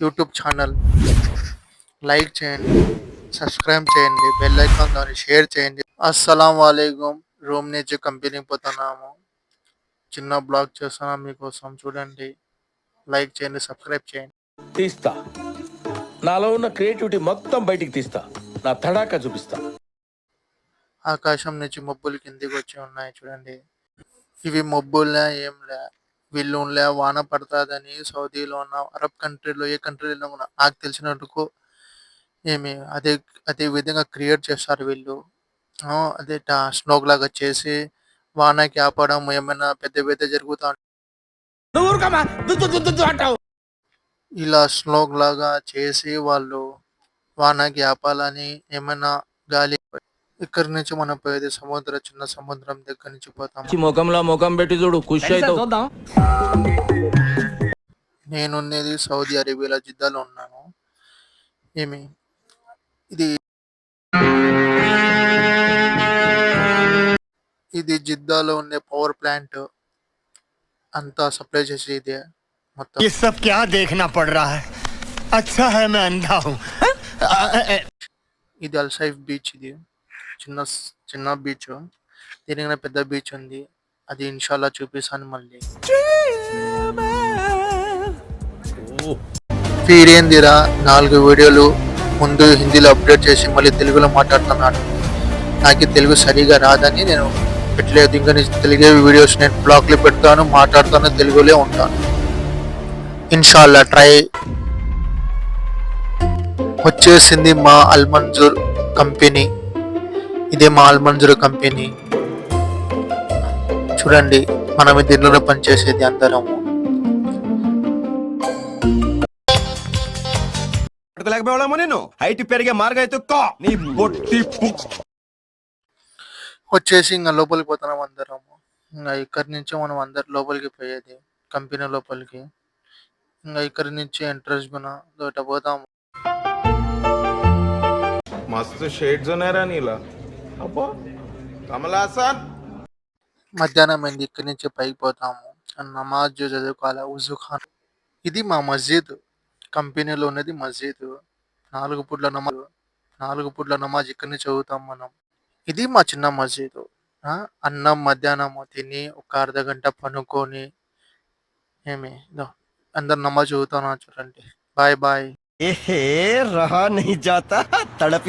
YouTube channel. Like చేయండి subscribe చేయండి bell icon దాన్ని షేర్ చేయండి. అస్సలం వాలేకుమ్ రూమ్ నుంచి కంపెనీకి పోతున్నాము. చిన్న బ్లాగ్ చేస్తున్నాం మీకోసం. చూడండి లైక్ చేయండి సబ్స్క్రైబ్ చేయండి. తీస్తా. నాలో ఉన్న క్రియేటివిటీ మొత్తం బయటికి తీస్తా. నా తడాకా చూపిస్తా. ఆకాశం నుంచి మబ్బులు కిందికి వచ్చి ఉన్నాయి చూడండి. ఇవి మబ్బులే ఏం వీళ్ళు లే వాన పడుతుందని సౌదీలో ఉన్న అరబ్ కంట్రీలో ఏ కంట్రీలో ఉన్న నాకు తెలిసినట్టుకు ఏమి అదే అదే విధంగా క్రియేట్ చేస్తారు వీళ్ళు. ఆ, అదే స్నోక్ లాగా చేసి వానకి ఆపడం ఏమైనా పెద్ద పెద్ద జరుగుతా ఇలా స్లోగ్ లాగా చేసి వాళ్ళు వానకి ఆపాలని ఏమైనా గాలి ఇక్కడి నుంచి మనం పోయేది సముద్రం చిన్న సముద్రం దగ్గర నుంచి పోతాం ముఖంలో ముఖం పెట్టి చూడు ఖుషి అవుతావు నేనున్నది సౌదీ అరేబియాలో జిద్దాలో ఉన్నాను ఏమి ఇది ఇది జిద్దాలో ఉండే పవర్ ప్లాంట్ అంతా సప్లై చేసి ఇదే మొత్తం ये सब क्या देखना पड़ रहा है अच्छा है मैं अंधा हूँ ఇది అల్సైఫ్ బీచ్ ఇది చిన్న చిన్న బీచ్. తిరిగిన పెద్ద బీచ్ ఉంది. అది ఇన్షాల్లా చూపిస్తాను మళ్ళీ. ఫీరేందిరా నాలుగు వీడియోలు ముందు హిందీలో అప్డేట్ చేసి మళ్ళీ తెలుగులో మాట్లాడుతున్నాను. నాకు తెలుగు సరిగా రాదని నేను పెట్టలేదు. ఇంకా నేను తెలుగే వీడియోస్ నేను బ్లాగ్లో పెడతాను మాట్లాడతాను తెలుగులో ఉంటాను. ఇన్షాల్లా ట్రై. వచ్చేసింది మా అల్మంజూర్ కంపెనీ. ఇదే మాల్ మంజురు కంపెనీ. చూడండి మనం దీనిలోనే పనిచేసేది అందరం నేను పెరిగే మార్గం అయితే వచ్చేసి ఇంకా లోపలికి పోతున్నాం అందరం ఇంకా ఇక్కడి నుంచి మనం అందరు లోపలికి పోయేది కంపెనీ లోపలికి. ఇంకా ఇక్కడి నుంచి ఎంట్రెన్స్ తోట పోతాం మస్తు షేడ్స్ ఉన్నారా నీలా. కమలాసన్ మధ్యాహ్నం అయింది ఇక్కడి నుంచి పైకి పోతాము. నమాజ్ చదువుకోవాలి ఉజుఖాన్. ఇది మా మస్జిద్. కంపెనీలో ఉన్నది మస్జిద్. నాలుగు పూట్ల నమాజ్ నాలుగు పూట్ల నమాజ్ ఇక్కడి నుంచి చదువుతాం మనం. ఇది మా చిన్న మస్జిద్. అన్నం మధ్యాహ్నము తిని ఒక అర్ధ గంట పనుకొని ఏమి అందరు నమాజ్ చదువుతాను చూడండి. Bye bye. రహా నహీ జాతా తడపి